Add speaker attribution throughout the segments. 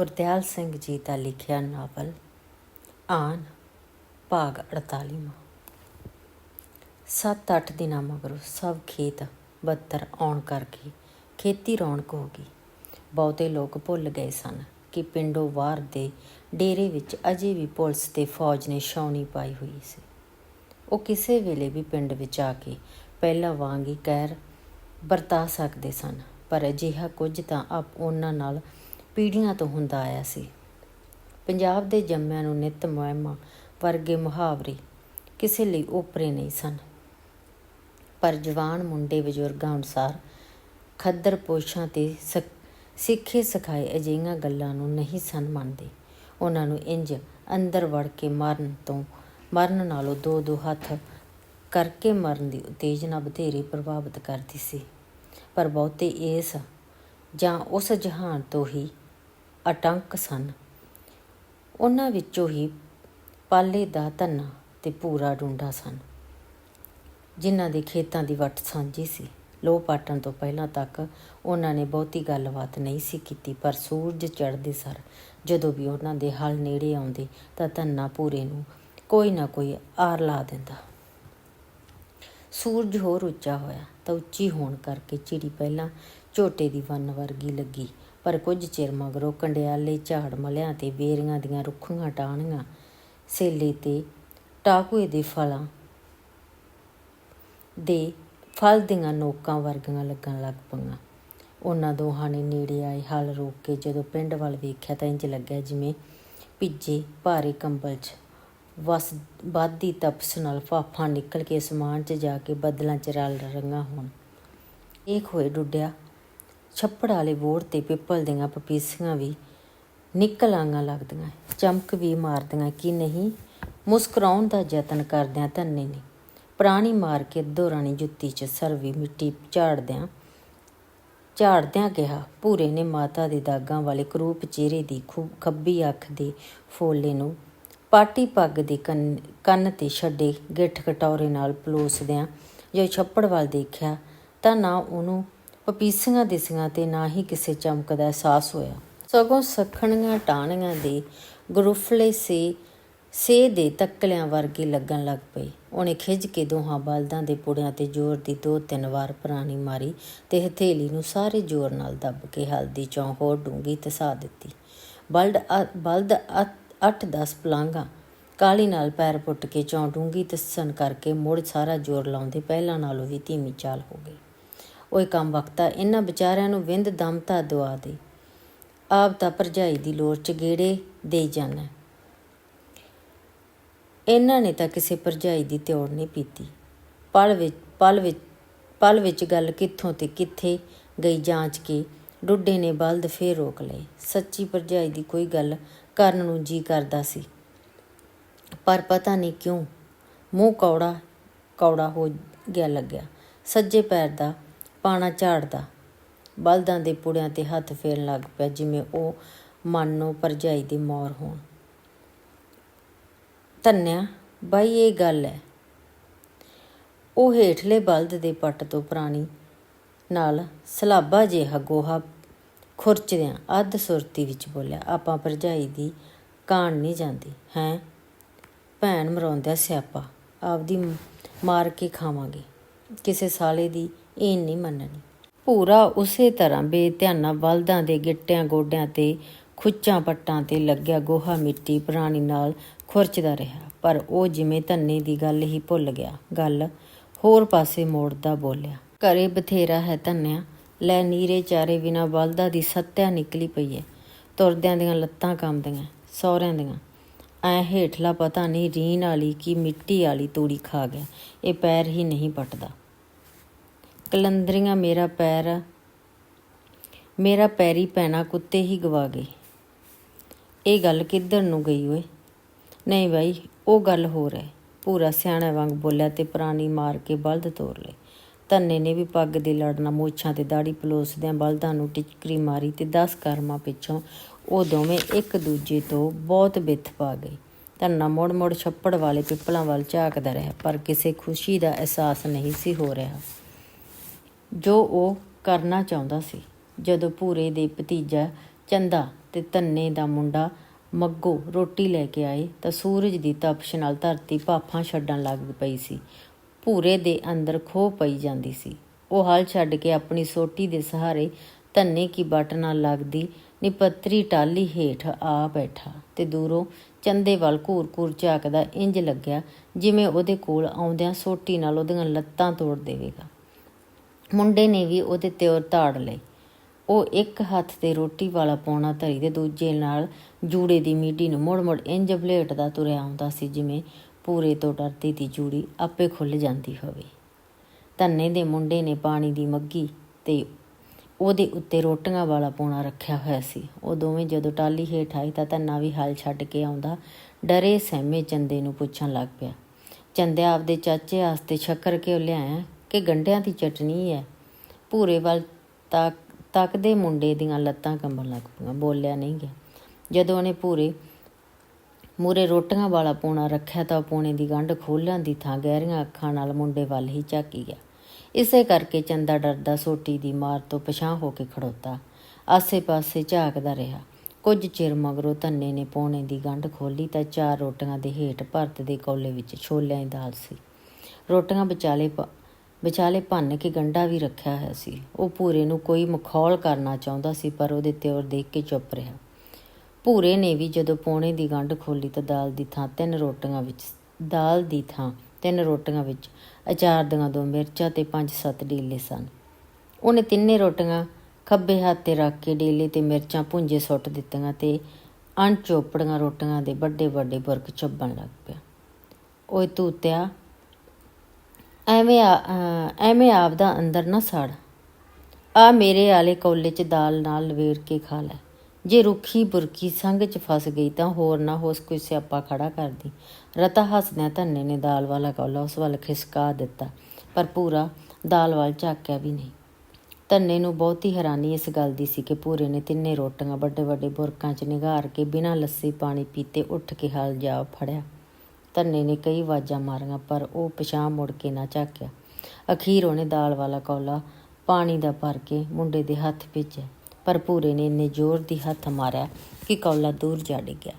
Speaker 1: ਗੁਰਦਿਆਲ ਸਿੰਘ ਜੀ ਦਾ ਲਿਖਿਆ ਨਾਵਲ ਆਨ ਭਾਗ 48ਵਾਂ ਸੱਤ ਅੱਠ ਦਿਨਾਂ ਮਗਰੋਂ ਸਭ ਖੇਤ ਬੱਤਰ ਆਉਣ ਕਰਕੇ ਖੇਤੀ ਰੌਣਕ ਹੋ ਗਈ। ਬਹੁਤੇ ਲੋਕ ਭੁੱਲ ਗਏ ਸਨ ਕਿ ਪਿੰਡੋਂ ਬਾਹਰ ਦੇ ਡੇਰੇ ਵਿੱਚ ਅਜੇ ਵੀ ਪੁਲਿਸ ਤੇ ਫੌਜ ਨੇ ਛਾਉਣੀ ਪਾਈ ਹੋਈ ਸੀ। ਉਹ ਕਿਸੇ ਵੇਲੇ ਵੀ ਪਿੰਡ ਵਿੱਚ ਆ ਕੇ ਪਹਿਲਾਂ ਵਾਂਗ ਹੀ ਕਹਿਰ ਵਰਤਾ ਸਕਦੇ ਸਨ, ਪਰ ਅਜਿਹਾ ਕੁਝ ਤਾਂ ਆਪ ਉਹਨਾਂ ਨਾਲ ਪੀੜ੍ਹੀਆਂ ਤੋਂ ਹੁੰਦਾ ਆਇਆ ਸੀ। ਪੰਜਾਬ ਦੇ ਜੰਮਿਆਂ ਨੂੰ ਨਿਤ ਮੁਹਿੰਮਾਂ ਵਰਗੇ ਮੁਹਾਵਰੇ ਕਿਸੇ ਲਈ ਓਪਰੇ ਨਹੀਂ ਸਨ। ਪਰ ਜਵਾਨ ਮੁੰਡੇ ਬਜ਼ੁਰਗਾਂ ਅਨੁਸਾਰ ਖੱਦਰ ਪੋਸ਼ਾਂ ਤੇ ਸਕ- ਸਿੱਖੇ ਸਿਖਾਏ ਅਜਿਹੀਆਂ ਗੱਲਾਂ ਨੂੰ ਨਹੀਂ ਸਨ ਮੰਨਦੇ। ਉਹਨਾਂ ਨੂੰ ਇੰਜ ਅੰਦਰ ਵੜ ਕੇ ਮਰਨ ਤੋਂ, ਮਰਨ ਨਾਲੋਂ ਦੋ ਦੋ ਹੱਥ ਕਰਕੇ ਮਰਨ ਦੀ ਉਤੇਜਨਾ ਬਥੇਰੀ ਪ੍ਰਭਾਵਿਤ ਕਰਦੀ ਸੀ। ਪਰ ਬਹੁਤੇ ਇਸ ਜਾਂ ਉਸ ਜਹਾਨ ਤੋਂ ਹੀ ਅਟੰਕ ਸਨ। ਉਹਨਾਂ ਵਿੱਚੋਂ ਹੀ ਪਾਲੇ ਦਾ ਧੰਨਾ ਤੇ ਪੂਰਾ ਡੂੰਡਾ ਸਨ। ਜਿਨ੍ਹਾਂ ਦੇ ਖੇਤਾਂ ਦੀ ਵੱਟ ਸਾਂਝੀ ਸੀ। ਲੋਹ ਪਾਟਣ ਤੋਂ ਪਹਿਲਾਂ ਤੱਕ ਉਹਨਾਂ ਨੇ ਬਹੁਤੀ ਗੱਲਬਾਤ ਨਹੀਂ ਸੀ ਕੀਤੀ, ਪਰ ਸੂਰਜ ਚੜ੍ਹਦੇ ਸਰ ਜਦੋਂ ਵੀ ਉਹਨਾਂ ਦੇ ਹਲ ਨੇੜੇ ਆਉਂਦੇ ਤਾਂ ਧੰਨਾ ਪੂਰੇ ਨੂੰ ਕੋਈ ਨਾ ਕੋਈ ਆਰ ਲਾ ਦਿੰਦਾ। ਸੂਰਜ ਹੋਰ ਉੱਚਾ ਹੋਇਆ ਤਾਂ ਉੱਚੀ ਹੋਣ ਕਰਕੇ ਚਿੜੀ ਪਹਿਲਾਂ ਝੋਟੇ ਦੀ ਵੰਨ ਵਰਗੀ ਲੱਗੀ। ਪਰ ਕੁਝ ਚਿਰ ਮਗਰੋਂ ਕੰਡਿਆਲੇ ਝਾੜ ਮਲਿਆਂ ਤੇ ਬੇਰੀਆਂ ਦੀਆਂ ਰੁੱਖੀਆਂ ਟਾਹਣੀਆਂ। ਸੇਲੇ ਤੇ ਟਾਕੂਏ ਦੇ ਫਲਾਂ ਦੇ ਫਲ ਦੀਆਂ ਨੋਕਾਂ ਵਰਗੀਆਂ ਲੱਗਣ ਲੱਗ ਪਈਆਂ। ਉਹਨਾਂ ਦੋਹਾਂ ਨੇ ਨੇੜੇ ਆਏ ਹਲ ਰੋਕ ਕੇ ਜਦੋਂ ਪਿੰਡ ਵੱਲ ਵੇਖਿਆ ਤਾਂ ਇੰਜ ਲੱਗਿਆ ਜਿਵੇਂ ਭਿੱਜੇ ਭਾਰੇ ਕੰਬਲ 'ਚ ਵਸ ਬਾਦੀ ਤਪਸ ਨਾਲ ਫਾਫਾਂ ਨਿਕਲ ਕੇ ਅਸਮਾਨ 'ਚ ਜਾ ਕੇ ਬੱਦਲਾਂ 'ਚ ਰਲ ਰੰਗਾਂ ਹੋਣ। ਇਹ ਖੋਏ ਡੁੱਡਿਆ ਛੱਪੜ ਵਾਲੇ ਬੋਰਡ ਤੇ ਪਿੱਪਲ ਦੀਆਂ ਪਪੀਸੀਆਂ ਵੀ ਨਿਕਲ ਆਂਗਾ ਲੱਗਦੀਆਂ ਚਮਕ ਵੀ ਮਾਰਦੀਆਂ ਕਿ ਨਹੀਂ, ਮੁਸਕਰਾਉਣ ਦਾ ਯਤਨ ਕਰਦਿਆਂ ਧੰਨੇ ਨੇ। ਪ੍ਰਾਣੀ ਮਾਰ ਕੇ ਦੋਰਾਣੀ ਜੁੱਤੀ 'ਚ ਸਰਵੀ ਮਿੱਟੀ ਝਾੜਦਿਆਂ ਝਾੜਦਿਆਂ ਕਿਹਾ, ਭੂਰੇ ਨੇ ਮਾਤਾ ਦੇ ਦਾਗਾਂ ਵਾਲੇ ਕਰੂਪ ਚਿਹਰੇ ਦੀ ਖੂਬ ਖੱਬੀ ਅੱਖ ਦੇ ਫੋਲੇ ਨੂੰ ਪਾਟੀ ਪੱਗ ਦੇ ਕੰਨ ਕੰਨ ਤੇ ਛੱਡੇ ਗਿੱਠ ਕਟੋਰੇ ਨਾਲ ਪਲੋਸਦਿਆਂ ਜੋ ਛੱਪੜ ਵੱਲ ਦੇਖਿਆ ਤਾਂ ਨਾ ਉਹਨੂੰ ਪਪੀਸੀਆਂ ਦਿਸੀਆਂ ਤੇ ਨਾ ਹੀ ਕਿਸੇ ਚਮਕ ਦਾ ਅਹਿਸਾਸ ਹੋਇਆ। ਸਗੋਂ ਸਖਣੀਆਂ ਟਾਹਣੀਆਂ ਦੇ ਗਰੁਫਲੇ ਸੇ ਸੇ ਦੇ ਤੱਕਲਿਆਂ ਵਰਗੇ ਲੱਗਣ ਲੱਗ ਪਈ ਉਹਨੇ ਖਿੱਚ ਕੇ ਦੋਹਾਂ ਬਲਦਾਂ ਦੇ ਪੁੜਿਆਂ ਤੇ ਜ਼ੋਰ ਦੀ ਦੋ ਤਿੰਨ ਵਾਰ ਪ੍ਰਾਣੀ ਮਾਰੀ ਤੇ ਹਥੇਲੀ ਨੂੰ ਸਾਰੇ ਜ਼ੋਰ ਨਾਲ ਦੱਬ ਕੇ ਹਲਦੀ ਚੋਂ ਹੋਰ ਡੂੰਗੀ ਤਸਾ ਦਿੱਤੀ। ਬਲਦ ਅ- ਬਲਦ 8-10 ਪਲਾਂਗਾ ਕਾਲੀ ਨਾਲ ਪੈਰ ਪੁੱਟ ਕੇ ਚੌਂ ਡੂੰਗੀ ਤਸਨ ਕਰਕੇ ਮੁੜ ਸਾਰਾ ਜ਼ੋਰ ਲਾਉਂਦੇ ਪਹਿਲਾਂ ਨਾਲੋਂ ਵੀ ਧੀਮੀ ਚਾਲ ਹੋ ਗਈ। ਉਹ ਕੰਮ ਵਕਤਾ, ਇਹਨਾਂ ਵਿਚਾਰਿਆਂ ਨੂੰ ਵਿੰਦ ਦਮਤਾ ਦਵਾ ਦੇ। ਆਪ ਤਾਂ ਭਰਜਾਈ ਦੀ ਲੋੜ ਚ ਗੇੜੇ ਦੇ ਜਾਣਾ। ਇਹਨਾਂ ਨੇ ਤਾਂ ਕਿਸੇ ਭਰਜਾਈ ਦੀ ਤਿਉੜ ਨਹੀਂ ਪੀਤੀ। ਪਲ ਵਿੱਚ ਪਲ ਵਿੱਚ ਪਲ ਵਿੱਚ ਗੱਲ ਕਿੱਥੋਂ ਤੇ ਕਿੱਥੇ ਗਈ ਜਾਂਚ ਕੇ ਡੁੱਡੇ ਨੇ ਬਲਦ ਫੇਰ ਰੋਕ ਲਏ। ਸੱਚੀ ਭਰਜਾਈ ਦੀ ਕੋਈ ਗੱਲ ਕਰਨ ਨੂੰ ਜੀ ਕਰਦਾ ਸੀ। ਪਰ ਪਤਾ ਨਹੀਂ ਕਿਉਂ ਮੂੰਹ ਕੌੜਾ ਕੌੜਾ ਹੋ ਗਿਆ ਲੱਗਿਆ। ਸੱਜੇ ਪੈਰ ਦਾ ਪਾਣਾ ਝਾੜਦਾ। ਬਲਦਾਂ ਦੇ ਪੁੜਿਆਂ ਤੇ ਹੱਥ ਫੇਰਨ ਲੱਗ ਪਿਆ ਜਿਵੇਂ ਉਹ ਮਨ ਨੂੰ ਭਰਜਾਈ ਦੀ ਮੌਰ ਹੋਣ। ਧੰਨਿਆ, ਬਾਈ, ਇਹ ਗੱਲ ਹੈ ਉਹ ਹੇਠਲੇ ਬਲਦ ਦੇ ਪੱਟ ਤੋਂ ਪ੍ਰਾਣੀ ਨਾਲ ਸਲਾਬਾ ਜਿਹਾ ਗੋਹਾ ਖੁਰਚਦਿਆਂ ਅੱਧ ਸੁਰਤੀ ਵਿੱਚ ਬੋਲਿਆ, ਆਪਾਂ ਭਰਜਾਈ ਦੀ ਕਾਣ ਨਹੀਂ ਜਾਂਦੀ, ਹੈ? ਭੈਣ ਮਰਾਉਂਦਾ ਸਿਆਪਾ, ਆਪਦੀ ਮਾਰ ਕੇ ਖਾਵਾਂਗੇ। ਕਿਸੇ ਸਾਲੇ ਦੀ ਇਹ ਨਹੀਂ ਮੰਨਣੀ। ਪੂਰਾ ਉਸੇ ਤਰ੍ਹਾਂ ਬੇਧਿਆਨਾ ਬਲਦਾਂ ਦੇ ਗਿੱਟਿਆਂ ਗੋਡਿਆਂ ਤੇ, ਖੁੱਚਾਂ ਪੱਟਾਂ ਤੇ ਲੱਗਿਆ ਗੋਹਾ ਮਿੱਟੀ ਪੁਰਾਣੀ ਨਾਲ ਖੁਰਚਦਾ ਰਿਹਾ। ਪਰ ਉਹ ਜਿਵੇਂ ਧੰਨੇ ਦੀ ਗੱਲ ਹੀ ਭੁੱਲ ਗਿਆ। ਗੱਲ ਹੋਰ ਪਾਸੇ ਮੋੜਦਾ ਬੋਲਿਆ, ਘਰੇ ਬਥੇਰਾ ਹੈ ਧੰਨਿਆ। ਲੈ ਨੀਰੇ ਚਾਰੇ ਬਿਨਾ ਬਲਦਾ ਦੀ ਸੱਤਿਆ ਨਿਕਲੀ ਪਈ ਐ ਤੁਰਦਿਆਂ ਦੀਆਂ ਲੱਤਾਂ ਕੰਬਦੀਆਂ, ਸਹੁਰਿਆਂ ਦੀਆਂ। ਐ ਹੇਠਲਾ ਪਤਾ ਨਹੀਂ ਰੀਨ ਵਾਲੀ ਕੀ ਮਿੱਟੀ ਵਾਲੀ ਤੂੜੀ ਖਾ ਗਿਆ। ਇਹ ਪੈਰ ਹੀ ਨਹੀਂ ਪਟਦਾ। ਕਲੰਦਰੀਆਂ ਮੇਰਾ ਪੈਰ, ਮੇਰਾ ਪੈਰੀ ਪੈਣਾ ਕੁੱਤੇ ਹੀ ਗਵਾ ਗਏ। ਇਹ ਗੱਲ ਕਿੱਧਰ ਨੂੰ ਗਈ ਓਏ? ਨਹੀਂ ਬਾਈ, ਉਹ ਗੱਲ ਹੋਰ ਹੈ। ਪੂਰਾ ਸਿਆਣਾ ਵਾਂਗ ਬੋਲਿਆ ਤੇ ਪ੍ਰਾਣੀ ਮਾਰ ਕੇ ਬਲਦ ਤੋਰ ਲਏ। ਧੰਨੇ ਨੇ ਵੀ ਪੱਗ ਦੇ ਲੜਨਾ ਮੋਛਾਂ ਤੇ ਦਾੜੀ ਪਲੋਸਦਿਆਂ ਬਲਦਾਂ ਨੂੰ ਟਿਚਕਰੀ ਮਾਰੀ ਤੇ 10 ਕਰਮਾਂ ਪਿੱਛੋਂ ਉਹ ਦੋਵੇਂ ਇੱਕ ਦੂਜੇ ਤੋਂ ਬਹੁਤ ਬਿੱਥ ਪਾ ਗਏ। ਧੰਨਾ ਮੋੜ ਮੋੜ ਛੱਪੜ ਵਾਲੇ ਪਿੱਪਲਾਂ ਵੱਲ ਝਾਕਦਾ ਰਿਹਾ, ਪਰ ਕਿਸੇ ਖੁਸ਼ੀ ਦਾ ਅਹਿਸਾਸ ਨਹੀਂ ਸੀ ਹੋ ਰਿਹਾ। ਜੋ ਉਹ ਕਰਨਾ ਚਾਹੁੰਦਾ ਸੀ। ਜਦੋਂ ਭੂਰੇ ਦੇ ਭਤੀਜਾ ਚੰਦਾ ਤੇ ਧੰਨੇ ਦਾ ਮੁੰਡਾ ਮੱਗੋ ਰੋਟੀ ਲੈ ਕੇ ਆਏ ਤਾਂ ਸੂਰਜ ਦੀ ਤਪਸ਼ ਨਾਲ ਧਰਤੀ ਭਾਫਾਂ ਛੱਡਣ ਲੱਗ ਪਈ ਸੀ। ਭੂਰੇ ਦੇ ਅੰਦਰ ਖੋ ਪਈ ਜਾਂਦੀ ਸੀ। ਉਹ ਹਲ ਛੱਡ ਕੇ ਆਪਣੀ ਸੋਟੀ ਦੇ ਸਹਾਰੇ ਧੰਨੇ ਕੀ ਬੱਟ ਨਾਲ ਲੱਗਦੀ ਨਿਪੱਤਰੀ ਟਾਲੀ ਹੇਠ ਆ ਬੈਠਾ ਤੇ ਦੂਰੋਂ ਚੰਦੇ ਵੱਲ ਘੂਰ-ਘੂਰ ਝਾਕਦਾ ਇੰਜ ਲੱਗਿਆ ਜਿਵੇਂ ਉਹਦੇ ਕੋਲ ਆਉਂਦਿਆਂ ਸੋਟੀ ਨਾਲ ਉਹਦੀਆਂ ਲੱਤਾਂ ਤੋੜ ਦੇਵੇਗਾ। ਮੁੰਡੇ ਨੇ ਵੀ ਉਹਦੇ 'ਤੇ ਤਿਉਰ ਤਾੜ ਲਈ। ਉਹ ਇੱਕ ਹੱਥ ਤੇ ਰੋਟੀ ਵਾਲਾ ਪੌਣਾ ਧਰੀ ਤੇ ਦੂਜੇ ਨਾਲ ਜੂੜੇ ਦੀ ਮੀਡੀ ਨੂੰ ਮੁੜ-ਮੁੜ ਇੰਜ ਬਲੇਟਦਾ ਤੁਰਿਆ ਆਉਂਦਾ ਸੀ ਜਿਵੇਂ ਪੂਰੇ ਤੋਂ ਡਰਦੀ ਦੀ ਜੂੜੀ ਆਪੇ ਖੁੱਲ ਜਾਂਦੀ ਹੋਵੇ। ਧੰਨੇ ਦੇ ਮੁੰਡੇ ਨੇ ਪਾਣੀ ਦੀ ਮੱਗੀ ਤੇ ਉਹਦੇ ਉੱਤੇ ਰੋਟੀਆਂ ਵਾਲਾ ਪੌਣਾ ਰੱਖਿਆ ਹੋਇਆ ਸੀ। ਉਹ ਦੋਵੇਂ ਜਦੋਂ ਟਾਲੀ ਹੇਠ ਆਈ ਤਾਂ ਧੰਨਾ ਵੀ ਹਲ ਛੱਡ ਕੇ ਆਉਂਦਾ ਡਰੇ ਸਹਿਮੇ ਚੰਦੇ ਨੂੰ ਪੁੱਛਣ ਲੱਗ ਪਿਆ। ਚੰਦਿਆ ਆਪਦੇ ਚਾਚੇ ਆਸਤੇ ਸ਼ੱਕਰ ਕਿਉਂ ਲਿਆਇਆ? ਕਿ ਗੰਢਿਆਂ ਦੀ ਚਟਣੀ ਹੈ। ਭੂਰੇ ਵੱਲ ਤੱਕ ਤੱਕਦੇ ਮੁੰਡੇ ਦੀਆਂ ਲੱਤਾਂ ਕੰਬਣ ਲੱਗ ਪਈਆਂ। ਬੋਲਿਆ ਨਹੀਂ ਗਿਆ। ਜਦੋਂ ਉਹਨੇ ਭੂਰੇ ਮੂਰੇ ਰੋਟੀਆਂ ਵਾਲਾ ਪੋਣਾ ਰੱਖਿਆ ਤਾਂ ਪੋਣੇ ਦੀ ਗੰਢ ਖੋਲ੍ਹਣ ਦੀ ਥਾਂ ਗਹਿਰੀਆਂ ਅੱਖਾਂ ਨਾਲ ਮੁੰਡੇ ਵੱਲ ਹੀ ਝਾਕੀ ਗਿਆ। ਇਸੇ ਕਰਕੇ ਚੰਦਾ ਡਰਦਾ ਸੋਟੀ ਦੀ ਮਾਰ ਤੋਂ ਪਛਾਂ ਹੋ ਕੇ ਖੜੋਤਾ। ਆਸੇ-ਪਾਸੇ ਝਾਕਦਾ ਰਿਹਾ। ਕੁਝ ਚਿਰ ਮਗਰੋਂ ਧੰਨੇ ਨੇ ਪੋਣੇ ਦੀ ਗੰਢ ਖੋਲੀ ਤਾਂ ਚਾਰ ਰੋਟੀਆਂ ਦੇ ਹੇਠ ਭਰਤ ਦੇ ਕੌਲੇ ਵਿੱਚ ਛੋਲਿਆਂ ਦੀ ਦਾਲ ਸੀ। ਰੋਟੀਆਂ ਵਿਚਾਲੇ ਪ- ਵਿਚਾਲੇ ਭੰਨ ਕੇ ਗੰਢਾ ਵੀ ਰੱਖਿਆ ਹੋਇਆ ਸੀ। ਉਹ ਭੂਰੇ ਨੂੰ ਕੋਈ ਮਖੌਲ ਕਰਨਾ ਚਾਹੁੰਦਾ ਸੀ, ਪਰ ਉਹਦੇ ਤਿਉਰ ਦੇਖ ਕੇ ਚੁੱਪ ਰਿਹਾ। ਭੂਰੇ ਨੇ ਵੀ ਜਦੋਂ ਪੌਣੇ ਦੀ ਗੰਢ ਖੋਲੀ ਤਾਂ ਦਾਲ ਦੀ ਥਾਂ ਤਿੰਨ ਰੋਟੀਆਂ ਵਿੱਚ ਦਾਲ ਦੀ ਥਾਂ ਤਿੰਨ ਰੋਟੀਆਂ ਵਿੱਚ ਅਚਾਰ ਦੀਆਂ ਦੋ ਮਿਰਚਾਂ ਤੇ ਪੰਜ ਸੱਤ ਡੀਲੇ ਸਨ। ਉਹਨੇ ਤਿੰਨੇ ਰੋਟੀਆਂ ਖੱਬੇ ਹੱਥ ਤੇ ਰੱਖ ਕੇ ਡੀਲੇ ਤੇ ਮਿਰਚਾਂ ਭੁੰਜੇ ਸੁੱਟ ਦਿੱਤੀਆਂ ਤੇ ਅਣਚੋਪੜੀਆਂ ਰੋਟੀਆਂ ਦੇ ਵੱਡੇ ਵੱਡੇ ਬੁਰਕ ਚੱਬਣ ਲੱਗ ਪਿਆ। ਓਏ ਤੂਤਿਆ ਐਵੇਂ ਆ- ਅਹ, ਐਵੇਂ ਆਪਦਾ ਅੰਦਰ ਨਾ ਸੜ। ਆ ਮੇਰੇ ਆਲੇ ਕੌਲੇ 'ਚ ਦਾਲ ਨਾਲ ਲਵੇੜ ਕੇ ਖਾ ਲੈ। ਜੇ ਰੁੱਖੀ ਬੁਰਕੀ ਸੰਗ 'ਚ ਫਸ ਗਈ ਤਾਂ ਹੋਰ ਨਾ ਹੋਸ ਕੋਈ ਸਿਆਪਾ ਖੜਾ ਕਰਦੀ। ਰਤਾ ਹੱਸਦਿਆਂ ਧੰਨੇ ਨੇ ਦਾਲ ਵਾਲਾ ਕੌਲਾ ਉਸ ਵੱਲ ਖਿਸਕਾ ਦਿੱਤਾ, ਪਰ ਪੂਰਾ ਦਾਲ ਵੱਲ ਝਾਕਿਆ ਵੀ ਨਹੀਂ। ਧੰਨੇ ਨੂੰ ਬਹੁਤੀ ਹੈਰਾਨੀ ਇਸ ਗੱਲ ਦੀ ਸੀ ਕਿ ਪੂਰੇ ਨੇ ਤਿੰਨੇ ਰੋਟੀਆਂ ਵੱਡੇ ਵੱਡੇ ਬੁਰਕਾਂ 'ਚ ਨਿਗਾਰ ਕੇ ਬਿਨਾਂ ਲੱਸੀ ਪਾਣੀ ਪੀਤੇ ਉੱਠ ਕੇ ਹਾਲ ਜਾ ਫੜਿਆ। ਧੰਨੇ ਨੇ ਕਈ ਵਾਜਾਂ ਮਾਰੀਆਂ, ਪਰ ਉਹ ਪਿਛਾਂ ਮੁੜ ਕੇ ਨਾ ਝਾਕਿਆ। ਅਖੀਰ ਉਹਨੇ ਦਾਲ ਵਾਲਾ ਕੌਲਾ ਪਾਣੀ ਦਾ ਭਰ ਕੇ ਮੁੰਡੇ ਦੇ ਹੱਥ ਭੇਜਿਆ, ਪਰ ਭੂਰੇ ਨੇ ਇੰਨੇ ਜ਼ੋਰ ਦੀ ਹੱਥ ਮਾਰਿਆ ਕਿ ਕੌਲਾ ਦੂਰ ਜਾ ਡਿੱਗਿਆ।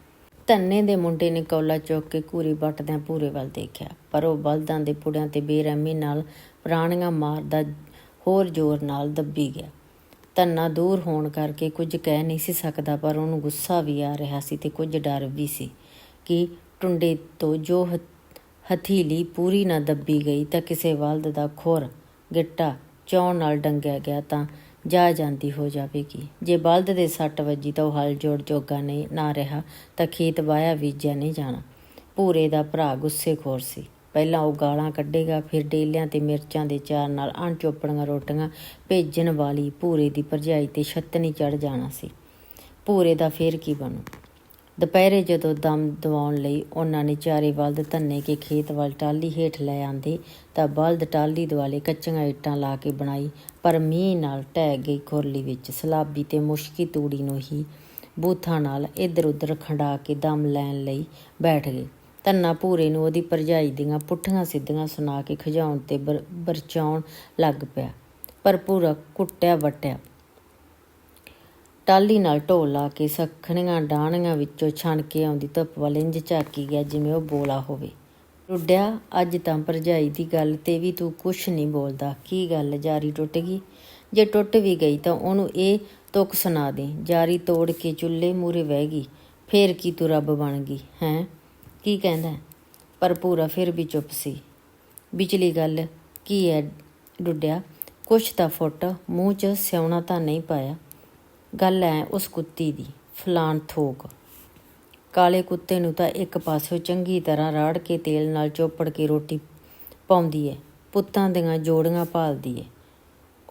Speaker 1: ਧੰਨੇ ਦੇ ਮੁੰਡੇ ਨੇ ਕੌਲਾ ਚੁੱਕ ਕੇ ਘੂਰੀ ਵੱਟਦਿਆਂ ਭੂਰੇ ਵੱਲ ਦੇਖਿਆ, ਪਰ ਉਹ ਬਲਦਾਂ ਦੇ ਪੁੜਿਆਂ ਤੇ ਬੇਰਹਿਮੀ ਨਾਲ ਪ੍ਰਾਣੀਆਂ ਮਾਰਦਾ ਹੋਰ ਜ਼ੋਰ ਨਾਲ ਦੱਬੀ ਗਿਆ। ਧੰਨਾ ਦੂਰ ਹੋਣ ਕਰਕੇ ਕੁਝ ਕਹਿ ਨਹੀਂ ਸੀ ਸਕਦਾ, ਪਰ ਉਹਨੂੰ ਗੁੱਸਾ ਵੀ ਆ ਰਿਹਾ ਸੀ ਤੇ ਕੁਝ ਡਰ ਵੀ ਸੀ ਕਿ ਟੁੰਡੇ ਤੋਂ ਜੋ ਹਥੀਲੀ ਪੂਰੀ ਨਾ ਦੱਬੀ ਗਈ ਤਾਂ ਕਿਸੇ ਵਲਦ ਦਾ ਖੁਰ ਗਿੱਟਾ ਚੌਂ ਨਾਲ ਡੰਗਿਆ ਗਿਆ ਤਾਂ ਜਾ ਜਾਂਦੀ ਹੋ ਜਾਵੇਗੀ। ਜੇ ਬਲਦ ਦੇ ਸੱਟ ਵੱਜੀ ਤਾਂ ਉਹ ਹਲ ਜੋੜ ਜੋਗਾ ਨਹੀਂ, ਨਾ ਰਿਹਾ ਤਾਂ ਖੇਤ ਵਾਇਆ ਬੀਜਿਆ ਨਹੀਂ ਜਾਣਾ। ਪੂਰੇ ਦਾ ਭਰਾ ਗੁੱਸੇਖੋਰ ਸੀ। ਪਹਿਲਾਂ ਉਹ ਗਾਲਾਂ ਕੱਢੇਗਾ, ਫਿਰ ਡੇਲਿਆਂ ਤੇ ਮਿਰਚਾਂ ਦੇ ਚਾਰ ਨਾਲ ਅਣਚੋਪੜੀਆਂ ਰੋਟੀਆਂ ਭੇਜਣ ਵਾਲੀ ਪੂਰੇ ਦੀ ਭਰਜਾਈ ਤੇ ਛੱਤਨੀ ਚੜ ਜਾਣਾ ਸੀ। ਪੂਰੇ ਦਾ ਫੇਰ ਕੀ ਬਣੂ? ਦੁਪਹਿਰੇ ਜਦੋਂ ਦਮ ਦਵਾਉਣ ਲਈ ਉਹਨਾਂ ਨੇ ਚਾਰੇ ਬਲਦ ਧੰਨੇ ਕੇ ਖੇਤ ਵੱਲ ਟਾਲੀ ਹੇਠ ਲੈ ਆਂਦੇ ਤਾਂ ਬਲਦ ਟਾਲੀ ਦੁਆਲੇ ਕੱਚੀਆਂ ਇੱਟਾਂ ਲਾ ਕੇ ਬਣਾਈ, ਪਰ ਮੀਂਹ ਨਾਲ ਢਹਿ ਗਈ ਖੁਰਲੀ ਵਿੱਚ ਸਲਾਬੀ ਤੇ ਮੁਸ਼ਕੀ ਤੂੜੀ ਨੂੰ ਹੀ ਬੂਥਾਂ ਨਾਲ ਇੱਧਰ ਉੱਧਰ ਖੰਡਾ ਕੇ ਦਮ ਲੈਣ ਲਈ ਬੈਠ ਗਏ। ਧੰਨਾ ਪੂਰੇ ਨੂੰ ਉਹਦੀ ਭਰਜਾਈ ਦੀਆਂ ਪੁੱਠੀਆਂ ਸਿੱਧੀਆਂ ਸੁਣਾ ਕੇ ਖਿਜਾਉਣ ਤੇ ਬਰ- ਬਰਚਾਉਣ ਲੱਗ ਪਿਆ, ਪਰ ਪੂਰਾ ਕੁੱਟਿਆ ਵਟਿਆ ਟਾਲੀ ਨਾਲ ਢੋਲ ਲਾ ਕੇ ਸਖਣੀਆਂ ਡਾਣੀਆਂ ਵਿੱਚੋਂ ਛਣ ਕੇ ਆਉਂਦੀ ਧੁੱਪ ਵੱਲ ਇੰਜ ਝਾਕੀ ਗਿਆ ਜਿਵੇਂ ਉਹ ਬੋਲਾ ਹੋਵੇ। ਰੁੱਡਿਆ, ਅੱਜ ਤਾਂ ਭਰਜਾਈ ਦੀ ਗੱਲ ਤੇ ਵੀ ਤੂੰ ਕੁਛ ਨਹੀਂ ਬੋਲਦਾ। ਕੀ ਗੱਲ? ਜਾਰੀ ਟੁੱਟ ਗਈ। ਜੇ ਟੁੱਟ ਵੀ ਗਈ ਤਾਂ ਉਹਨੂੰ ਇਹ ਤੁਕ ਸੁਣਾ ਦੇ। ਜਾਰੀ ਤੋੜ ਕੇ ਚੁੱਲ੍ਹੇ ਮੂਰੇ ਬਹਿ ਗਈ। ਫੇਰ ਕੀ ਤੂੰ ਰੱਬ ਬਣ ਗਈ, ਹੈਂ? ਕੀ ਕਹਿੰਦਾ? ਪਰ ਪੂਰਾ ਫਿਰ ਵੀ ਚੁੱਪ ਸੀ। ਵਿਚਲੀ ਗੱਲ ਕੀ ਹੈ ਡੁੱਡਿਆ ਕੁਛ ਤਾਂ ਫੁੱਟ, ਮੂੰਹ 'ਚ ਸਿਉਣਾ ਤਾਂ ਨਹੀਂ ਪਾਇਆ। ਗੱਲ ਐ ਉਸ ਕੁੱਤੀ ਦੀ, ਫਲਾਣ ਥੋਕ। ਕਾਲੇ ਕੁੱਤੇ ਨੂੰ ਤਾਂ ਇੱਕ ਪਾਸਿਓ ਚੰਗੀ ਤਰ੍ਹਾਂ ਰਾੜ ਕੇ ਤੇਲ ਨਾਲ ਚੋਪੜ ਕੇ ਰੋਟੀ ਪਾਉਂਦੀ ਐ, ਪੁੱਤਾਂ ਦੀਆਂ ਜੋੜੀਆਂ ਭਾਲਦੀ ਐ।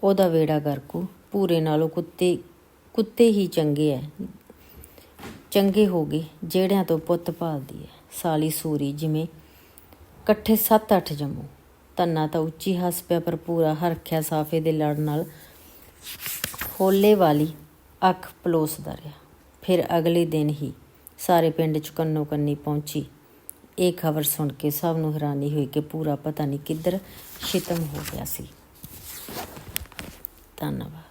Speaker 1: ਉਹਦਾ ਵੇੜਾ ਗਰਕੂ ਪੂਰੇ ਨਾਲੋਂ ਕੁੱਤੇ ਕੁੱਤੇ ਹੀ ਚੰਗੇ ਐ। ਚੰਗੇ ਹੋ ਗਏ ਜਿਹੜਿਆਂ ਤੋਂ ਪੁੱਤ ਪਾਲਦੀ ਐ। ਸਾਲੀ ਸੂਰੀ ਜਿਵੇਂ ਇਕੱਠੇ 7-8 ਜੰਮੂ। ਧੰਨਾ ਤਾਂ ਉੱਚੀ ਹੱਸ ਪਿਆ, ਪਰ ਪੂਰਾ ਹਰਖਿਆ ਸਾਫੇ ਦੇ ਲੜ ਨਾਲ ਹੋਲੇ ਵਾਲੀ ਅੱਖ ਪਲੋਸਦਾ ਰਿਹਾ। ਫਿਰ ਅਗਲੇ ਦਿਨ ਹੀ ਸਾਰੇ ਪਿੰਡ ਚ ਕੰਨੋ ਕੰਨੀ ਪਹੁੰਚੀ। ਇਹ ਖਬਰ ਸੁਣ ਕੇ ਸਭ ਨੂੰ ਹੈਰਾਨੀ ਹੋਈ ਕਿ ਪੂਰਾ ਪਤਾ ਨਹੀਂ ਕਿੱਧਰ ਖਿਤਮ ਹੋ ਗਿਆ ਸੀ। ਧੰਨਵਾਦ।